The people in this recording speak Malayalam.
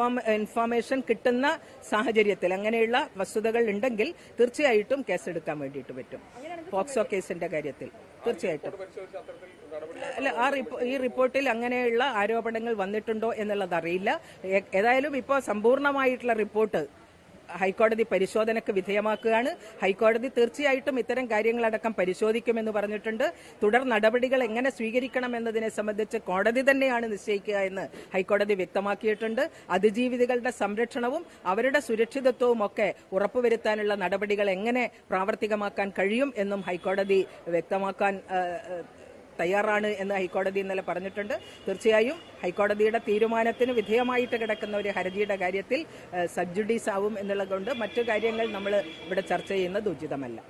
ഇൻഫോം ഇൻഫോർമേഷൻ കിട്ടുന്ന സാഹചര്യത്തിൽ അങ്ങനെയുള്ള വസ്തുതകൾ ഉണ്ടെങ്കിൽ തീർച്ചയായിട്ടും കേസെടുക്കാൻ വേണ്ടിയിട്ട് പറ്റും. പോക്സോ കേസിന്റെ കാര്യത്തിൽ തീർച്ചയായിട്ടും. അല്ല ആ ഈ റിപ്പോർട്ടിൽ അങ്ങനെയുള്ള ആരോപണങ്ങൾ വന്നിട്ടുണ്ടോ എന്നുള്ളത് അറിയില്ല. ഏതായാലും ഇപ്പോൾ സമ്പൂർണമായിട്ടുള്ള റിപ്പോർട്ട് ഹൈക്കോടതി പരിശോധനയ്ക്ക് വിധേയമാക്കുകയാണ്. ഹൈക്കോടതി തീർച്ചയായിട്ടും ഇത്തരം കാര്യങ്ങളടക്കം പരിശോധിക്കുമെന്ന് പറഞ്ഞിട്ടുണ്ട്. തുടർ നടപടികൾ എങ്ങനെ സ്വീകരിക്കണം എന്നതിനെ സംബന്ധിച്ച് കോടതി തന്നെയാണ് നിശ്ചയിക്കുക എന്ന് ഹൈക്കോടതി വ്യക്തമാക്കിയിട്ടുണ്ട്. അതിജീവിതകളുടെ സംരക്ഷണവും അവരുടെ സുരക്ഷിതത്വവും ഒക്കെ ഉറപ്പുവരുത്താനുള്ള നടപടികൾ എങ്ങനെ പ്രാവർത്തികമാക്കാൻ കഴിയും എന്നും ഹൈക്കോടതി വ്യക്തമാക്കാൻ തയ്യാറാണ് എന്ന് ഹൈക്കോടതി ഇന്നലെ പറഞ്ഞിട്ടുണ്ട്. തീർച്ചയായും ഹൈക്കോടതിയുടെ തീരുമാനത്തിന് വിധേയമായിട്ട് കിടക്കുന്ന ഒരു ഹർജിയുടെ കാര്യത്തിൽ സബ്ജുഡീസ് ആവും എന്നുള്ളത് കൊണ്ട് മറ്റു കാര്യങ്ങൾ നമ്മൾ ഇവിടെ ചർച്ച ചെയ്യുന്നത് ഉചിതമല്ല.